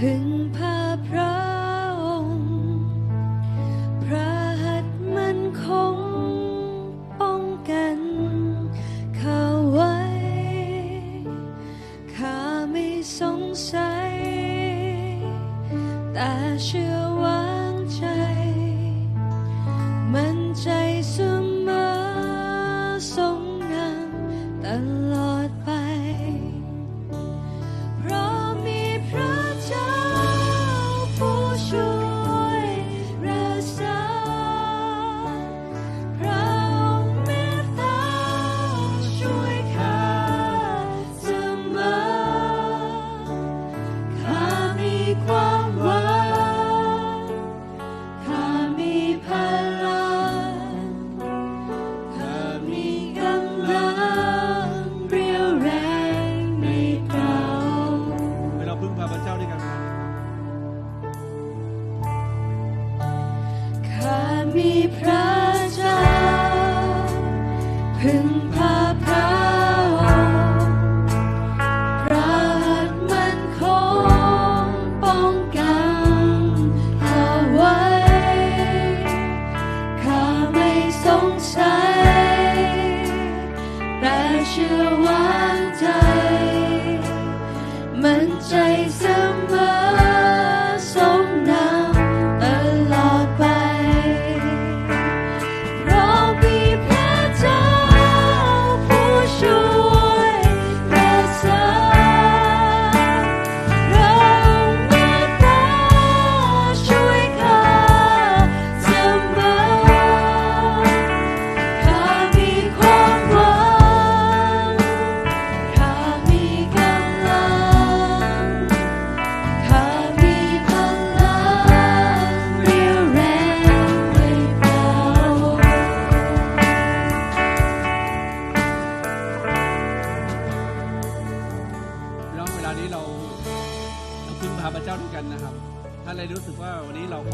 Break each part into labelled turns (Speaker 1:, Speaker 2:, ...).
Speaker 1: พึ พึ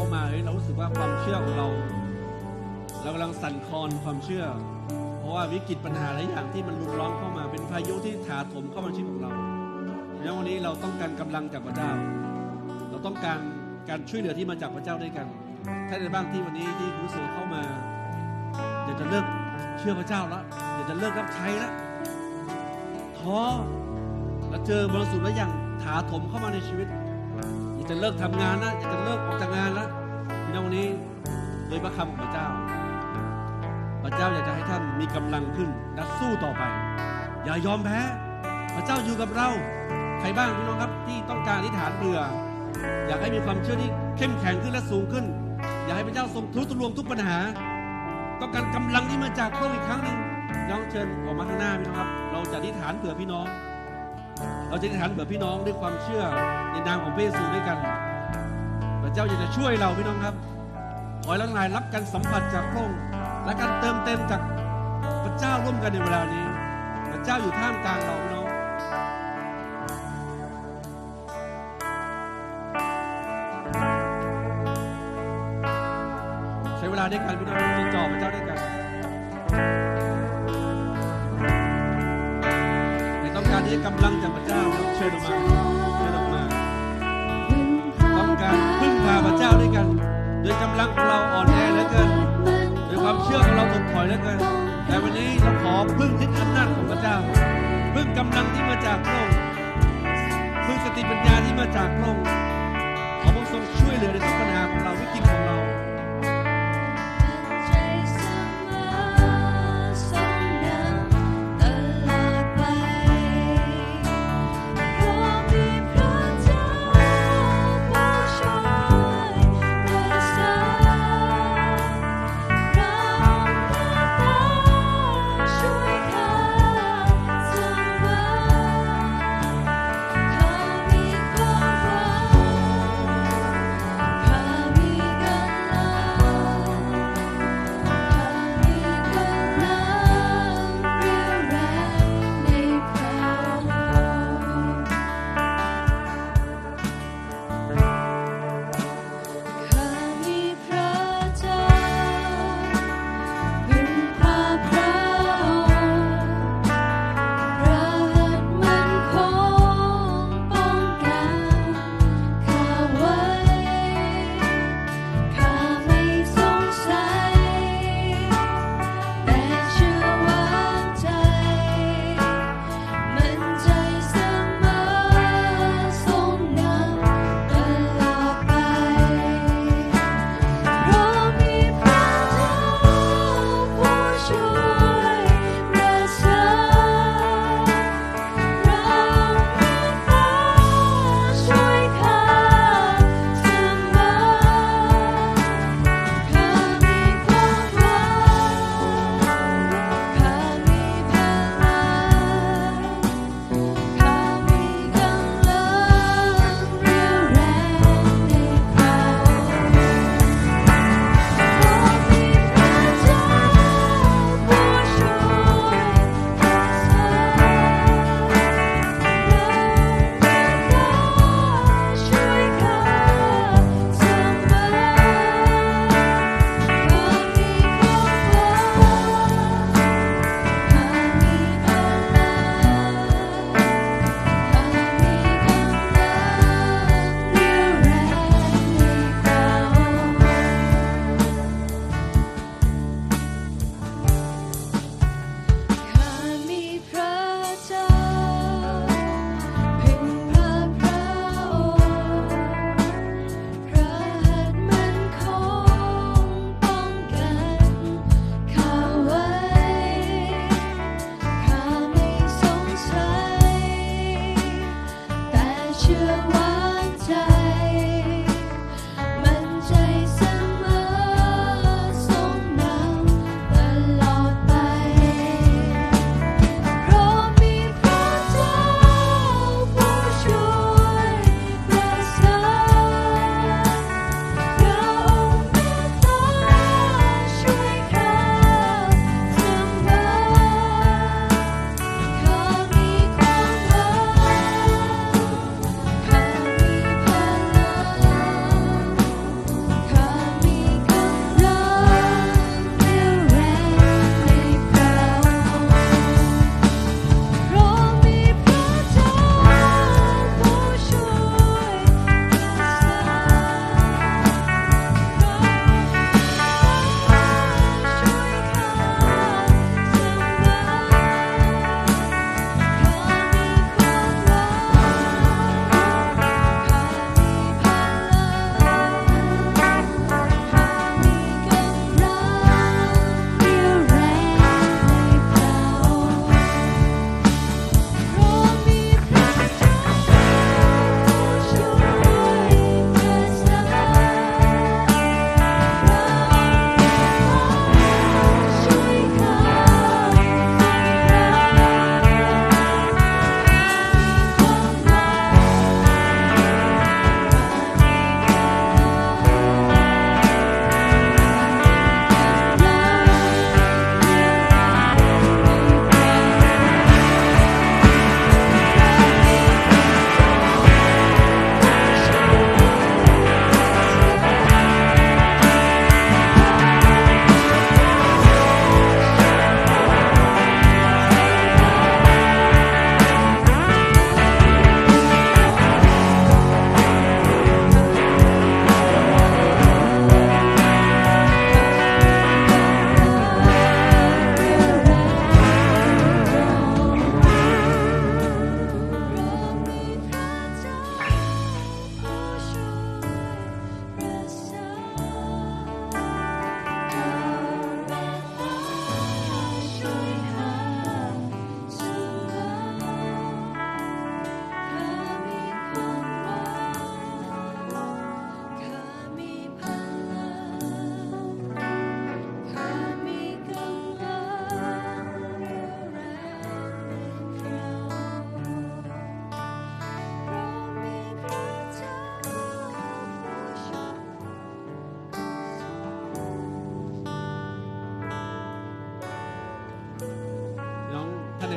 Speaker 1: เราเข้ามาเฮ้
Speaker 2: ยเรารู้สึกว่าความเชื่อของเรา เรากำลังสั่นคลอนความเชื่อ เพราะว่าวิกฤตปัญหาหลายอย่างที่มันรุนร้อนเข้ามาเป็นพายุที่ถาโถมเข้ามาชีวิตของเราแล้ววันนี้เราต้องการกำลังจากพระเจ้า เราต้องการการช่วยเหลือที่มาจากพระเจ้าด้วยกันถ้าในบ้างที่วันนี้ที่รู้สึกเข้ามาอยากจะเลิกเชื่อพระเจ้าแล้วอยากจะเลิกรับใช้แล้วท้อแล้วเจอมรสุมแล้วอย่างถาถมเข้ามาในชีวิต จะเลิกทำงานนะอยากจะเลิกออกจากงานแล้วพี่น้องวันนี้โดยพระคำของพระเจ้า พระเจ้าอยากจะให้ท่านมีกำลังขึ้นและสู้ต่อไป อย่ายอมแพ้ พระเจ้าอยู่กับเรา ใครบ้างพี่น้องครับที่ต้องการอธิษฐานเบื่อ อยากให้มีความเชื่อที่เข้มแข็งขึ้นและสูงขึ้น อยากให้พระเจ้าทรงทุรวงทุกปัญหา ต้องการกำลังที่มาจากพระองค์อีกครั้งหนึ่งน้องเชิญออกมาข้างหน้าพี่น้องครับ เราจะอธิษฐานเผื่อพี่น้อง เราจะอธิษฐานเผื่อพี่น้องด้วยความเชื่อในนามของพระเยซูด้วยกัน พระเจ้าอยากจะช่วยเราพี่น้องครับ ขอให้เราทั้งหลายรับการสัมผัสจากพระองค์และการเติมเต็มจากพระเจ้าร่วมกันในเวลานี้ พระเจ้าอยู่ท่ามกลางเราพี่น้องใช้เวลาด้วยกันพี่น้องติดต่อพระเจ้าด้วยกัน นต้กำลังจากพระเจ้าเราเชิญออกมาเชิญออกมาต้องการพึ่งพาพระเจ้าด้วยกันโดยกำลังของเราอ่อนแอเหลือเกินโดยความเชื่อของเราถดถอยเหลือเกินแต่วันนี้เราขอพึ่งทิศอำนาจของพระเจ้า พึ่งกำลังที่มาจากพระองค์พึ่งสติปัญญาที่มาจากพระองค์ขอพระองค์ทรงช่วยเหลือในทุกปัญหาของเราวิกฤตของเรา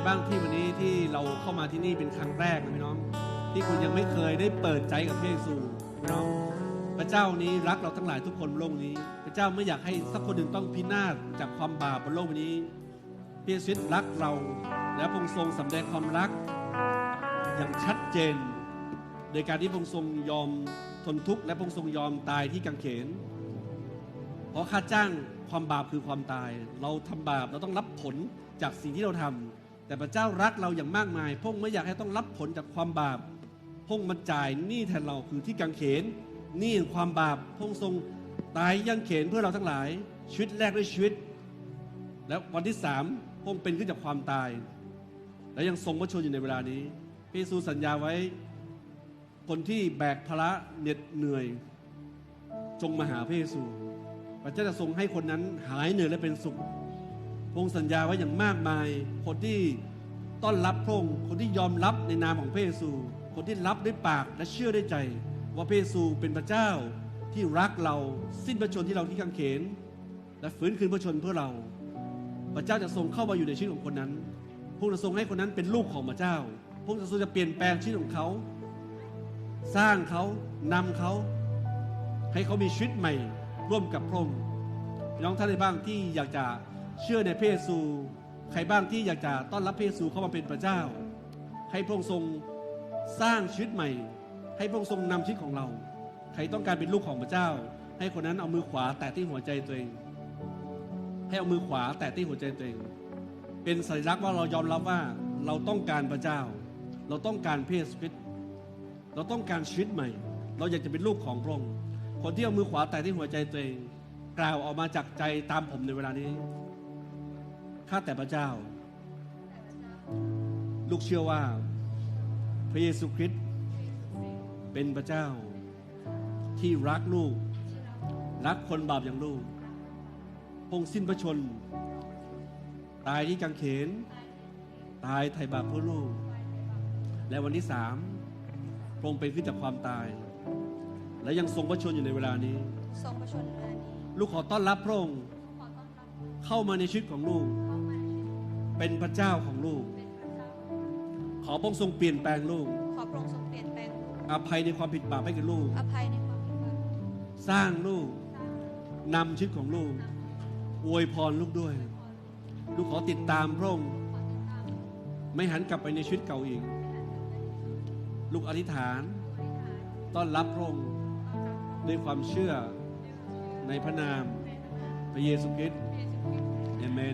Speaker 2: บ้างที่วันนี้ที่เราเข้ามาที่นี่เป็นครั้งแรกนะพี่น้อง ที่คุณยังไม่เคยได้เปิดใจกับพระเยซูพี่น้อง พระเจ้านี้รักเราทั้งหลายทุกคนโลกนี้ พระเจ้าไม่อยากให้สักคนหนึ่งต้องพินาศจากความบาปบนโลกนี้พระเยซูรักเรา และพระองค์ทรงสำแดงความรัก อย่างชัดเจน โดยการที่พระองค์ทรงยอมทนทุกข์และพระองค์ทรงยอมตายที่กังเขน เพราะค่าจ้างความบาปคือความตาย เราทำบาปเราต้องรับผลจากสิ่งที่เราทำ แต่พระเจ้ารักเราอย่างมากมาย พงค์ไม่อยากให้ต้องรับผลจากความบาป พงค์มาจ่ายหนี้แทนเราคือที่กังเขนหนี้ความบาป พงค์ทรงตายยังเขนเพื่อเราทั้งหลาย ชีวิตแรกด้วยชีวิต แล้ววันที่สามพงค์เป็นขึ้นจากความตาย และยังทรงพระชนอยู่ในเวลานี้พระเยซูสัญญาไว้ คนที่แบกภาระเหน็ดเหนื่อย จงมาหาพระเยซูพระเจ้าจะทรงให้คนนั้นหายเหนื่อยและเป็นสุข พระองค์สัญญาไว้อย่างมากมาย คนที่ต้อนรับพระองค์คนที่ยอมรับในนามของพระเยซู คนที่รับด้วยปากและเชื่อด้วยใจ ว่าพระเยซูเป็นพระเจ้าที่รักเราสิ้นพระชนที่เราที่กังเขน และฟื้นคืนพระชนเพื่อเรา พระเจ้าจะทรงเข้ามาอยู่ในชีวิตของคนนั้น พระองค์จะทรงให้คนนั้นเป็นลูกของพระเจ้า พระองค์จะทรงจะเปลี่ยนแปลงชีวิตของเขา สร้างเขานำเขา ให้เขามีชีวิตใหม่ร่วมกับพระองค์พี่น้องท่านใดบ้างที่อยากจะ เชื่อในพระเยซู ใครบ้างที่อยากจะต้อนรับพระเยซูเข้ามาเป็นพระเจ้า ให้พระองค์ทรงสร้างชีวิตใหม่ ให้พระองค์ทรงนำชีวิตของเรา ใครต้องการเป็นลูกของพระเจ้า ให้คนนั้นเอามือขวาแตะที่หัวใจตัวเอง ให้เอามือขวาแตะที่หัวใจตัวเอง เป็นสัญลักษณ์ว่าเรายอมรับว่าเราต้องการพระเจ้า เราต้องการพระเยซูคริสต์เราต้องการชีวิตใหม่ เราอยากจะเป็นลูกของพระองค์คนที่เอามือขวาแตะที่หัวใจตัวเองกล่าวออกมาจากใจตามผมในเวลานี้ ข้าแต่พระเจ้า ลูกเชื่อว่า พระเยซูคริสต์เป็นพระเจ้า ที่รักลูก รักคนบาปอย่างลูกพระองค์สิ้นพระชน ตายที่กังเขน ตายไถ่บาปเพื่อลูก และวันที่สามพระองค์เป็นขึ้นจากความตาย และยังทรงพระชนอยู่ในเวลานี้
Speaker 1: ทรงพระชนเวลานี้
Speaker 2: ลูกขอต้อนรับพระองค์
Speaker 1: ขอต้อนรับ
Speaker 2: เข้ามาในชีวิตของลูก เป็นพระเจ้าของลูก
Speaker 1: เป็นพระเจ้า
Speaker 2: ขอพระองค์ทรงเปลี่ยนแปลงลูก
Speaker 1: ขอพระองค์ทรงเปลี่ยนแปลงลูก
Speaker 2: อภัยในความผิดบาปให้กับลูก
Speaker 1: อภัยในความผิดพลาด
Speaker 2: สร้างลูกนำชีวิตของลูก อวยพรลูกด้วยลูกขอติดตามพระองค์ไม่หันกลับไปในชีวิตเก่าอีก ลูกอธิษฐานต้อนรับพระองค์ด้วยความเชื่อในพระนามพระเยซูคริสต์ เอเมน